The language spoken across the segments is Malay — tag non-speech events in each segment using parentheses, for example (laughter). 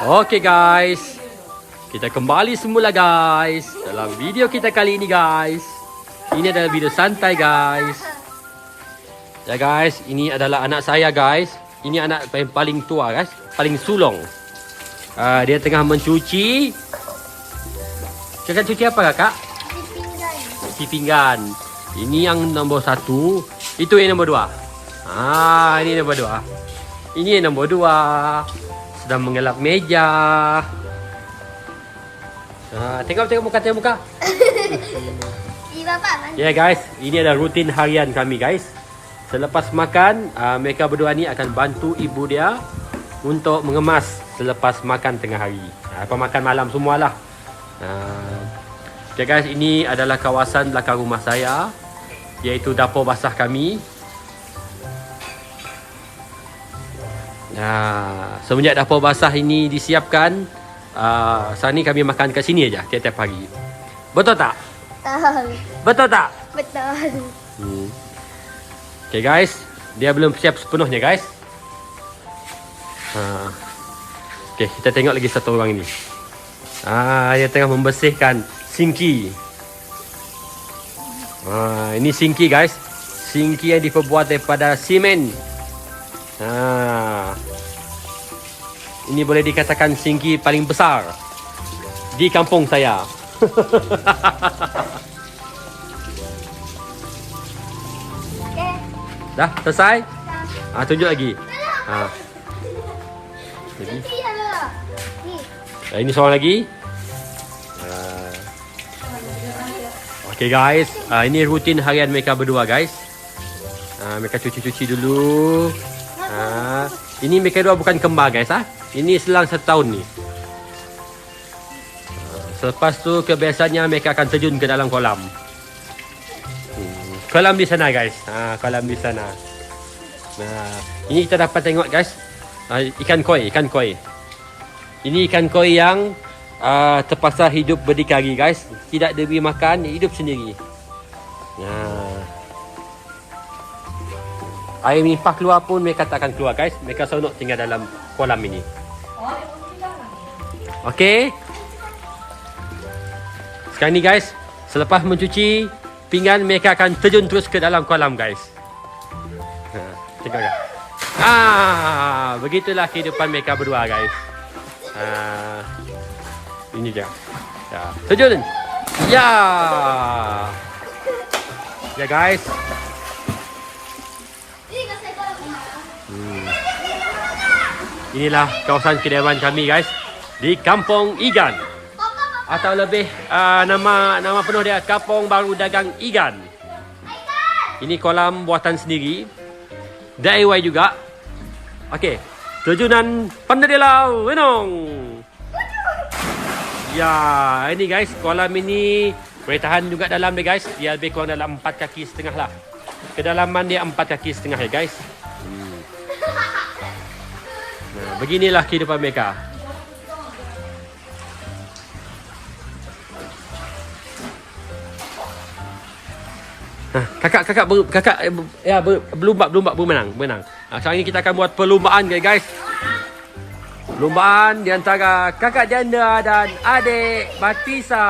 Okey guys. Kita kembali semula guys. Dalam video kita kali ini guys. Ini adalah video santai guys. Ya guys, ini adalah anak saya guys. Ini anak yang paling tua guys. Paling sulung. Uh, dia tengah mencuci. Kakak cuci apa kakak? Cuci pinggan. Ini yang nombor satu. Itu yang nombor dua. Ah, ini nombor dua. Ini yang nombor dua. Sedang mengelap meja. Ah, tengok tengok muka tengok muka. (laughs) Ya yeah, guys, ini adalah rutin harian kami guys. Selepas makan, uh, mereka berdua ni akan bantu ibu dia untuk mengemas selepas makan tengah hari. Uh, apa makan malam semualah. Uh, okay guys, ini adalah kawasan belakang rumah saya iaitu dapur basah kami. Nah, semenjak dapur basah ini disiapkan, uh, saat ni kami makan kat sini aja tiap-tiap hari. Betul tak? Betul. Betul tak? Betul. Hmm. Okay guys, dia belum siap sepenuhnya guys. Ha. Okay, kita tengok lagi satu orang ini. Ah, dia tengah membersihkan sinki. Ah, ini sinki guys. Sinki yang diperbuat daripada simen. Ah. Ini boleh dikatakan sinki paling besar di kampung saya. Okey. Dah selesai? Dah. Ah, tunjuk lagi. Ha. Lagi. Ah, ini seorang lagi. Okay guys, ini rutin harian mereka berdua guys. Mereka cuci-cuci dulu. Ah, ini mereka dua bukan kembar guys ah. Ini selang satu tahun ni. Ah, Selepas tu kebiasaannya mereka akan terjun ke dalam kolam. Hmm, kolam di sana guys. Ah, kolam di sana. Nah, ini kita dapat tengok guys. Ah, ikan koi, ikan koi. Ini ikan koi yang uh, terpaksa hidup berdikari guys. Tidak diberi makan, hidup sendiri. Nah. Air limpah keluar pun mereka tak akan keluar guys. Mereka seronok tinggal dalam kolam ini. Okey. Sekarang ni guys, selepas mencuci pinggan mereka akan terjun terus ke dalam kolam guys. Ha, tengok kan. Ah, begitulah kehidupan mereka berdua guys. Ah, ini dia. Ya, terjun. Ya. Ya guys. Inilah kawasan kediaman kami guys di Kampung Igan atau lebih uh, nama nama penuh dia Kampung Baru Dagang Igan. Ini kolam buatan sendiri. DIY juga. Okey. Terjunan Pandadela Wenong. Ya, ini guys, kolam ini boleh tahan juga dalam dia guys. Dia lebih kurang dalam 4 kaki setengah lah. Kedalaman dia 4 kaki setengah ya guys. Beginilah kehidupan mereka. Nah, kakak kakak ber, kakak eh, ya ber, berlumba berlumba bermenang bermenang. Ha, sekarang ini kita akan buat perlumbaan guys guys. Perlumbaan di antara kakak janda dan adik Batisa.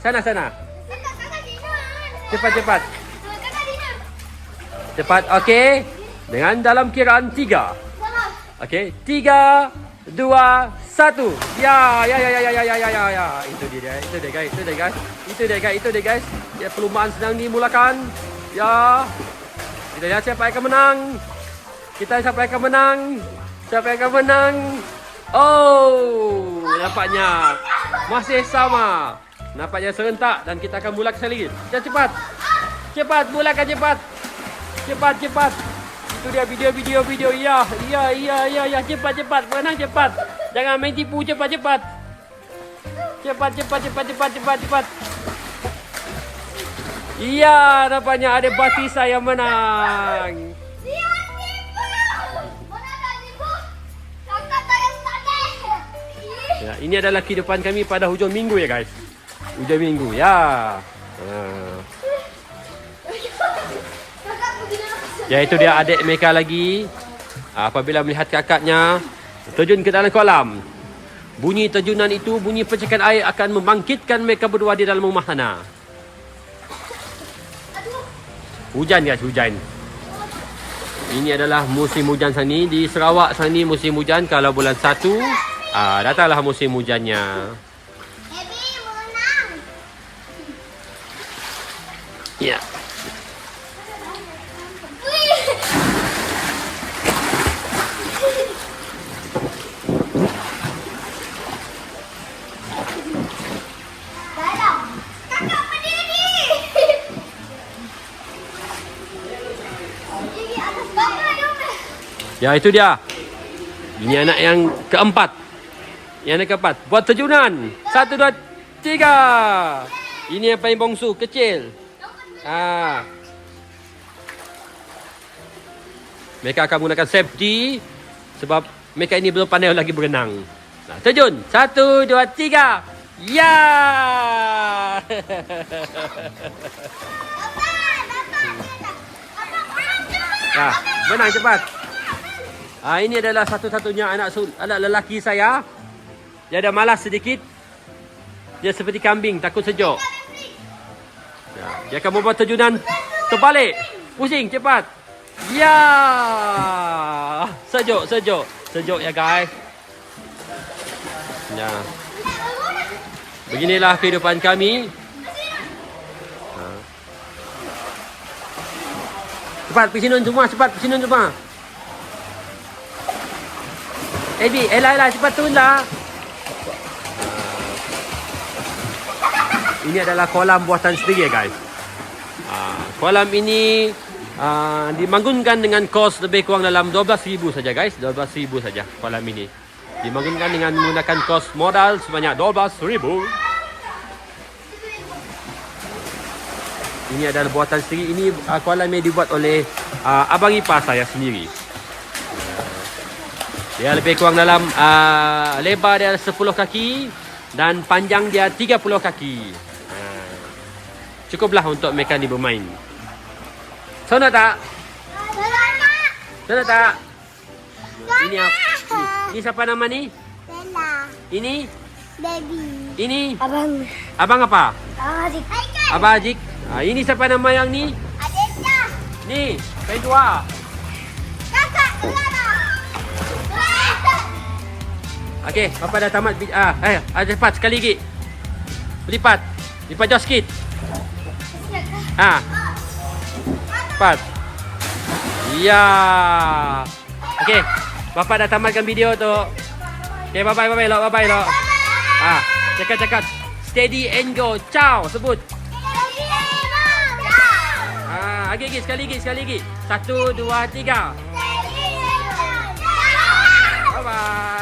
Sana sana. Cepat cepat. Cepat okey. Dengan dalam kiraan tiga. Okey, tiga, dua, satu. Ya, ya, ya, ya, ya, ya, ya, ya, ya. Itu dia, dia, itu dia guys, itu dia guys, itu dia guys, itu dia guys. Ya, perlumbaan sedang dimulakan. Ya, kita lihat siapa yang akan menang. Kita siapa yang akan menang. Siapa yang akan menang. Oh, nampaknya masih sama. Nampaknya serentak dan kita akan mulakan sekali lagi. Cepat. Cepat, mulakan cepat. Cepat, cepat. Itu dia video video video. Ya, ya, ya, ya, ya. Cepat, cepat. Menang cepat. Jangan main tipu cepat, cepat. Cepat, cepat, cepat, cepat, cepat, cepat. Iya, nampaknya ada Batisa yang menang. Mana. Ya, ini adalah kehidupan kami pada hujung minggu ya guys. Hujung minggu, ya. Uh. Kakak begini. Ya itu dia adik mereka lagi. Apabila melihat kakaknya Terjun ke dalam kolam. Bunyi terjunan itu, bunyi percikan air akan membangkitkan mereka berdua di dalam rumah sana. Hujan guys, hujan. Ini adalah musim hujan sini di Sarawak sini musim hujan kalau bulan 1 ah datanglah musim hujannya. Ya. Wih. Ya itu dia. Ini anak yang keempat. Yang anak keempat. Buat terjunan. Satu, dua, tiga. Ini yang paling bongsu, kecil. Ah. Mereka akan menggunakan safety sebab mereka ini belum pandai lagi berenang. Nah, terjun. Satu, dua, tiga. Ya! Nah, menang cepat. Ah, ini adalah satu-satunya anak sul anak lelaki saya. Dia ada malas sedikit. Dia seperti kambing, takut sejuk. Ya, dia akan membuat terjunan terbalik. Pusing cepat. Ya! Sejuk, sejuk. Sejuk ya guys. Ya. Beginilah kehidupan kami. Ha. Cepat pergi sinun semua, cepat pergi sinun semua. Ebi, Ella, Ella, cepat turunlah. Ini adalah kolam buatan sendiri ya guys. Ah, kolam ini ah, dibangunkan dengan kos lebih kurang dalam 12,000 saja guys. 12,000 saja kolam ini. Dibangunkan dengan menggunakan kos modal sebanyak 12,000. Ini adalah buatan sendiri. Ini ah, kolam yang dibuat oleh ah, abang ipar saya sendiri. Dia lebih kurang dalam uh, lebar dia 10 kaki dan panjang dia 30 kaki. Uh, cukuplah untuk mereka ni bermain. Sonok tak? Sonok tak? Ini apa? Ini, ini siapa nama ni? Bella. Ini? Baby. Ini? Abang. Abang apa? Adik. Aikan. Abang Ajik. Uh, ini siapa nama yang ni? Adiknya. Ni, kain dua. Kakak Okey, Papa dah tamat ah, eh, ah, ada lipat sekali lagi. Lipat. Lipat jauh sikit. Ha. Lipat. Ya. Okey. Papa dah tamatkan video tu. Okey, bye bye bye bye. Lok bye bye lok. Ah, ha, Cakap cakap. Steady and go. Ciao sebut. Ah, lagi lagi sekali lagi sekali lagi. Satu, dua, tiga. Bye bye.